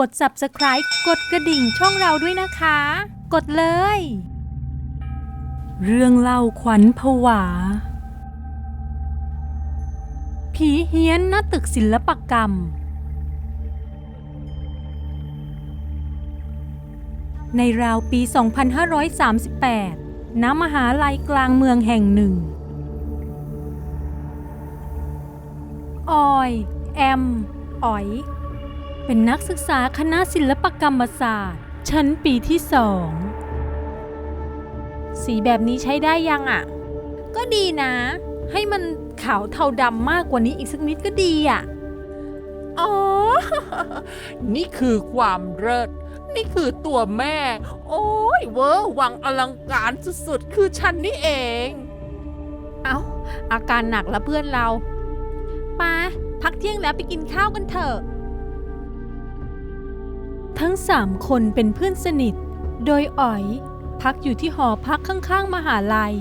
กด subscribe กดกระดิ่งช่องเราด้วยนะคะ กดเลย เรื่องเล่าขวัญผวา ผีเฮี้ยนหน้าตึกศิลปกรรม ในราวปี 2538 ณ มหาลัยกลางเมืองแห่งหนึ่ง ออย แอม อ๋อย เป็นนักศึกษาคณะศิลปกรรมศาสตร์ ชั้นปีที่สอง สีแบบนี้ใช้ได้ยังอะ่ะ ก็ดีนะ ให้มันขาวเทาดำมากกว่านี้อีกสักนิดก็ดีอะ อ๋อ นี่คือความเลิศนี่คือตัวแม่ โอ้ยเวอร์วังอลังการสุดๆ คือฉันนี่เอง เอา้า อาการหนักแล้วเพื่อนเราปาพักเที่ยงแล้วไปกินข้าวกันเถอะ ทั้งสามคนเป็นเพื่อนสนิท โดยอ๋อย พักอยู่ที่หอพักข้างๆ มหาลัย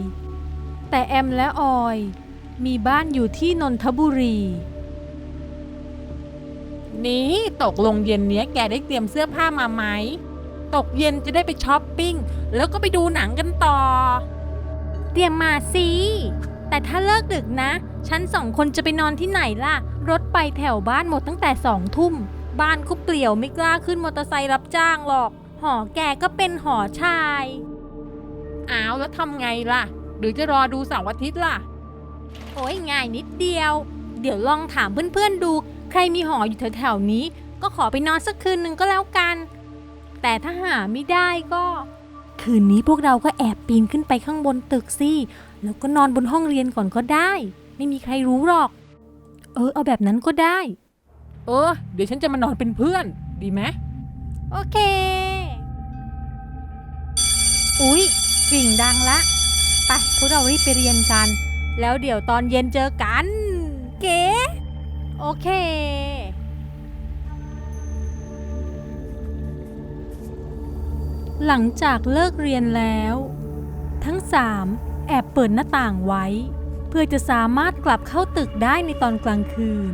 แต่แอมและออย มีบ้านอยู่ที่นนทบุรี นี่ตกลงเย็นเนี้ยแกได้เตรียมเสื้อผ้ามาไหม ตกเย็นจะได้ไปช้อปปิ้ง แล้วก็ไปดูหนังกันต่อ เตรียมมาสิ แต่ถ้าเลิกดึกนะ ฉันสองคนจะไปนอนที่ไหนล่ะ รถไปแถวบ้านหมดตั้งแต่สองทุ่ม บ้านก็เปลี่ยวไม่กล้าขึ้นมอเตอร์ไซค์รับจ้างหรอก หอแกก็เป็นหอชาย อ้าวแล้วทำไงล่ะ หรือจะรอดูเสาร์อาทิตย์ล่ะ โอ้ยง่ายนิดเดียว เดี๋ยวลองถามเพื่อนๆดู ใครมีหออยู่แถวๆนี้ ก็ขอไปนอนสักคืนหนึ่งก็แล้วกัน แต่ถ้าหาไม่ได้ก็ คืนนี้พวกเราก็แอบปีนขึ้นไปข้างบนตึกสิ แล้วก็นอนบนห้องเรียนก่อนก็ได้ ไม่มีใครรู้หรอก เออเอาแบบนั้นก็ได้ เออ เดี๋ยวฉันจะมานอนเป็นเพื่อน ดีไหมโอเค อุ๊ยกิ่งดังละ ไปพวกเรารีบไปเรียนกัน แล้วเดี๋ยวตอนเย็นเจอกัน เก๋โอเค หลังจากเลิกเรียนแล้ว ทั้งสามแอบเปิดหน้าต่างไว้ เพื่อจะสามารถกลับเข้าตึกได้ในตอนกลางคืน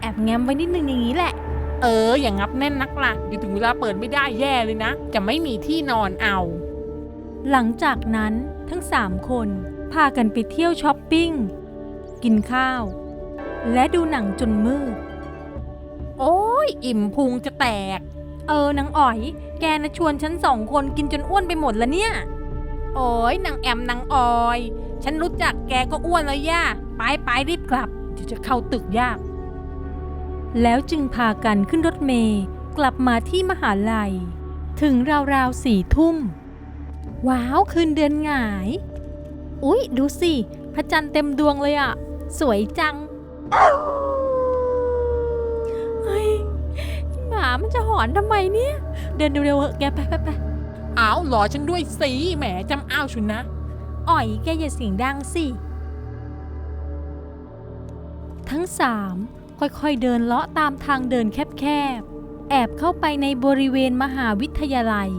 แอบแง้มไว้นิดนึงอย่างนี้แหละ เออ อย่างงับแน่นนักล่ะเดี๋ยวถึงเวลาเปิดไม่ได้แย่เลยนะ จะไม่มีที่นอนเอา หลังจากนั้นทั้งสามคนพากันไปเที่ยวช้อปปิ้ง กินข้าว และดูหนังจนมืด โอ้ยอิ่มพุงจะแตก เออนางอ๋อย แกนะชวนฉันสองคนกินจนอ้วนไปหมดแล้วเนี่ย โอ้ยนางแอมนางออย ฉันรู้จักแกก็อ้วนแล้วย่า ไปไปรีบกลับเดี๋ยวจะเข้าตึกยาก แล้วจึงพากันขึ้นรถเมย์กลับมาที่มหาลัย ถึงราวๆสี่ทุ่ม ว้าวคืนเดือนหงาย อุ๊ย ดูสิ พระจันทร์เต็มดวงเลยอะสวยจังเฮ้ยหมามันจะหอนทำไมเนี่ย เดินเร็วๆเหอะแกไปไปไปอ้าวหลอฉันด้วยสีแหมจำอ้าวชุนนะ อ่อยแกอย่าเสียงดังสิ ทั้งสาม ค่อยๆเดินเลาะตามทางเดินแคบๆ แอบเข้าไปในบริเวณมหาวิทยาลัย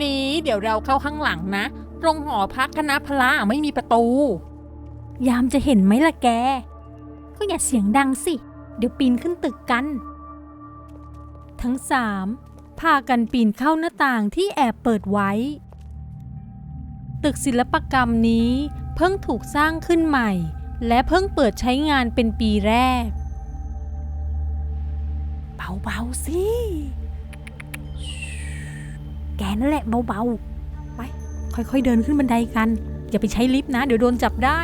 นี่เดี๋ยวเราเข้าข้างหลังนะ ตรงหอพักคณะพละไม่มีประตู ยามจะเห็นไหมล่ะแก ก็อย่าเสียงดังสิ เดี๋ยวปีนขึ้นตึกกัน ทั้งสามพากันปีนเข้าหน้าต่างที่แอบเปิดไว้ ตึกศิลปกรรมนี้เพิ่งถูกสร้างขึ้นใหม่ และเพิ่งเปิดใช้งานเป็นปีแรก เบาๆสิ แกนั่นแหละเบาๆ ไป ค่อยๆเดินขึ้นบันไดกัน อย่าไปใช้ลิฟต์นะ เดี๋ยวโดนจับได้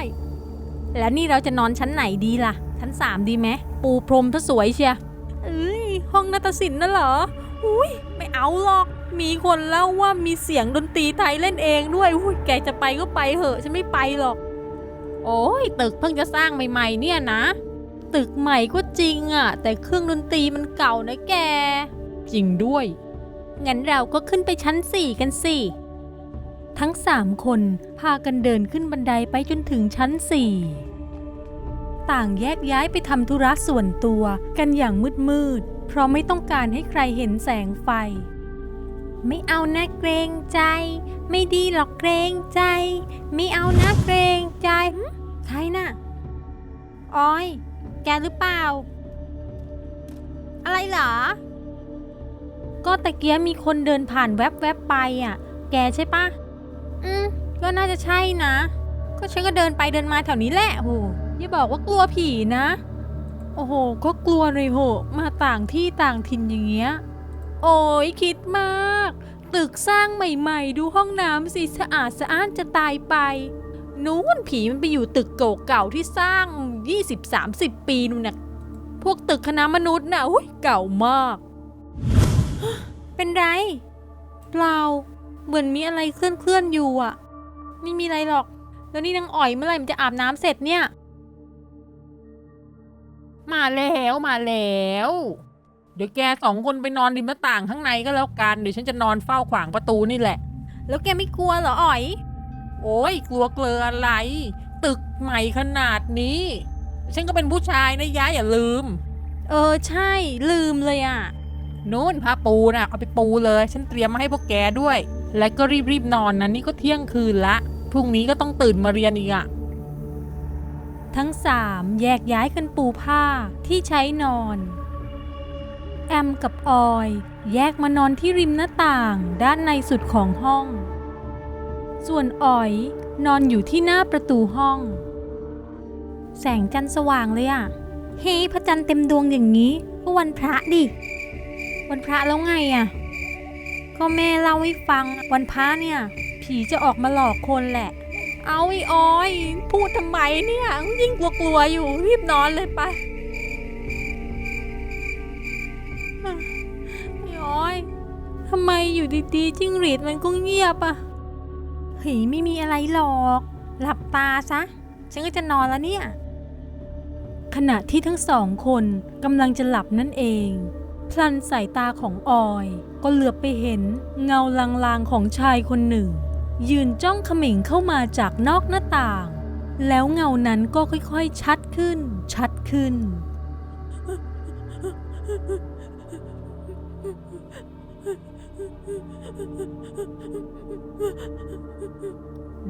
แล้วนี่เราจะนอนชั้นไหนดีล่ะ ชั้นสามดีไหม ปูพรมถ้าสวยเชียเอ้ย ห้องนาฏศิลป์น่ะเหรอ อุ้ยไม่เอาหรอก มีคนเล่าว่ามีเสียงดนตรีไทยเล่นเองด้วยอุ้ยแกจะไปก็ไปเหอะ ฉันไม่ไปหรอก โอ้ยตึกเพิ่งจะสร้างใหม่ ๆ เนี่ยนะ ตึกใหม่ก็จริงอะแต่เครื่องดนตรีมันเก่านะแก จริงด้วย งั้นเราก็ขึ้นไปชั้นสี่กันสิ ทั้งสามคนพากันเดินขึ้นบันไดไปจนถึงชั้นสี่ต่างแยกย้ายไปทำธุระส่วนตัวกันอย่างมืดๆเพราะไม่ต้องการให้ใครเห็นแสงไฟ ไม่เอานะเกรงใจ ไม่ดีหรอกเกรงใจ ไม่เอานะเกรงใจหึใครน่ะออย แกหรือเปล่าเหรอ ก็ตะเกียมีคนเดินผ่านแวบๆไปอะ แกใช่ปะอืมก็น่าจะใช่นะ ก็ฉันก็เดินไปเดินมาแถวนี้แหละโหอย่าบอกว่ากลัวผีนะ โอ้โห ก็กลัวเลยโห มาต่างที่ต่างถิ่นอย่างเงี้ย โอ้ยคิดมาก ตึกสร้างใหม่ๆ ดูห้องน้ำสิสะอาดสะอ้านจะตายไป นู้นผีมันไปอยู่ตึกเก่าๆที่สร้าง 20-30 ปีนู่นน่ะพวกตึกคณะมนุษย์น่ะอุ้ยเก่ามาก เป็นไร เปล่า เหมือนมีอะไรเคลื่อนๆอยู่อะไม่มีอะไรหรอก แล้วนี่นางอ่อยเมื่อไหร่มันจะอาบน้ำเสร็จเนี่ย มาแล้วมาแล้ว เดี๋ยวแกสองคนไปนอนริมหน้าต่างข้างในก็แล้วกัน เดี๋ยวฉันจะนอนเฝ้าขวางประตูนี่แหละ แล้วแกไม่กลัวเหรออ่อย โอ้ยกลัวเกลืออะไร ตึกใหม่ขนาดนี้ ฉันก็เป็นผู้ชายนะย้ายอย่าลืม เออใช่ลืมเลยอะนู้นผ้าปูน่ะเอาไปปูเลย ฉันเตรียมมาให้พวกแกด้วย และก็รีบๆนอนนะนี่ก็เที่ยงคืนละพรุ่งนี้ก็ต้องตื่นมาเรียนอีกอะทั้งสามแยกย้ายกันปูผ้าที่ใช้นอนแอ มกับออย แยกมานอนที่ริมหน้าต่างด้านในสุดของห้อง ส่วนออยนอนอยู่ที่หน้าประตูห้อง แสงจันทร์สว่างเลยอะเฮ้พระจันทร์เต็มดวงอย่างนี้ก็วันพระดิ วันพระแล้วไงอะก็แม่เล่าให้ฟังวันพระเนี่ย ผีจะออกมาหลอกคนแหละ เอาไอ้ออย พูดทำไมเนี่ยยิ่งกลัวๆอยู่รีบนอนเลยไป อยู่ดีๆจิ้งหรีดมันก็เงียบอะเฮ้ยไม่มีอะไรหรอก หลับตาซะ ฉันก็จะนอนแล้วเนี่ย ขณะที่ทั้งสองคนกำลังจะหลับนั่นเอง พลันสายตาของออย ก็เหลือบไปเห็นเงาลางๆของชายคนหนึ่ง ยืนจ้องเขม่งเข้ามาจากนอกหน้าต่าง แล้วเงานั้นก็ค่อยๆชัดขึ้น ชัดขึ้น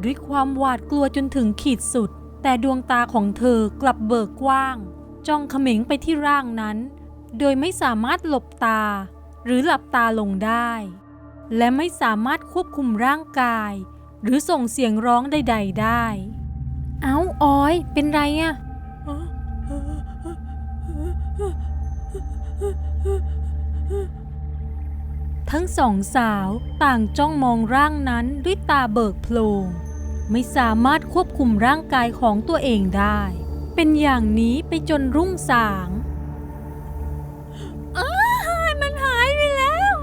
ด้วยความหวาดกลัวจนถึงขีดสุด แต่ดวงตาของเธอกลับเบิกกว้าง จ้องเขม็งไปที่ร่างนั้น โดยไม่สามารถหลบตา หรือหลับตาลงได้ และไม่สามารถควบคุมร่างกาย หรือส่งเสียงร้องใด ๆ ได้ เอ้าอ้อย เป็นไรอะ ทั้งสองสาวต่างจ้องมองร่างนั้นด้วยตาเบิกโพลงไม่สามารถควบคุมร่างกายของตัวเองได้ เป็นอย่างนี้ไปจนรุ่งสางอ้ายมันหายไปแล้ว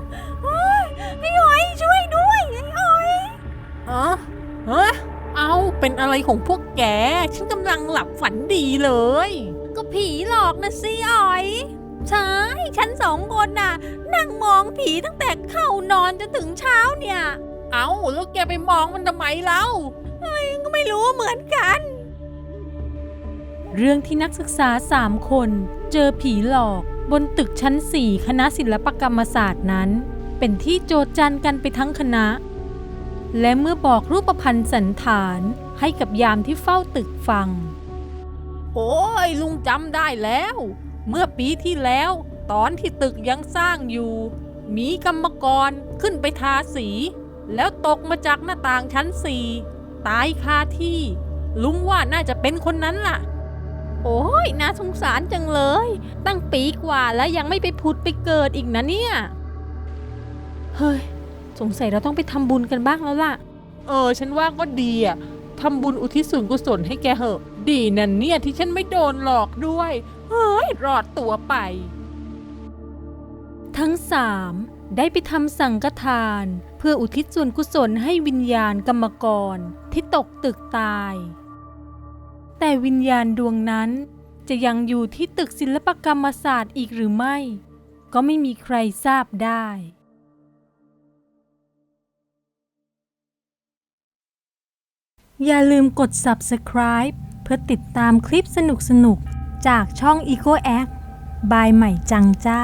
โอ๊ยไอ้หอยช่วยด้วยไอ้หอยอ๋อเฮ้ยเอาเป็นอะไรของพวกแก ฉันกำลังหลับฝันดีเลย ก็ผีหลอกนะสิอ๋อย ใช่ฉันสองคนน่ะ นั่งมองผีตั้งแต่เข้านอนจนถึงเช้าเนี่ย เอาแล้วแกไปมองมันทำไมเล่าก็ไม่รู้เหมือนกัน เรื่องที่นักศึกษาสามคนเจอผีหลอกบนตึกชั้นสี่คณะศิลปกรรมศาสตร์นั้น เป็นที่โจทย์จันกันไปทั้งคณะ และเมื่อบอกรูปพันธ์สันฐานให้กับยามที่เฝ้าตึกฟัง โอ้ยลุงจำได้แล้ว เมื่อปีที่แล้ว ตอนที่ตึกยังสร้างอยู่ มีกรรมกรขึ้นไปทาสี แล้วตกมาจากหน้าต่างชั้นสี่ตายคาที่ ลุงว่าน่าจะเป็นคนนั้นล่ะ โอ้ยน่าสงสารจังเลย ตั้งปีกว่าแล้วยังไม่ไปพุดไปเกิดอีกนะเนี่ย เฮ้ย สงสัยเราต้องไปทำบุญกันบ้างแล้วล่ะ เออ ฉันว่าก็ดีอะทำบุญอุทิศส่วนกุศลให้แกเหอะ ดีนั่นเนี่ยที่ฉันไม่โดนหลอกด้วย เฮ้ย รอดตัวไป ทั้งสามได้ไปทำสังฆทาน เพื่ออุทิศส่วนกุศลให้วิญญาณกรรมกรที่ตกตึกตาย แต่วิญญาณดวงนั้นจะยังอยู่ที่ตึกศิลปกรรมศาสตร์อีกหรือไม่ ก็ไม่มีใครทราบได้อย่าลืมกด subscribe พื่อติดตามคลิปสนุกๆ จากช่อง Eco Act บายใหม่จังจ้า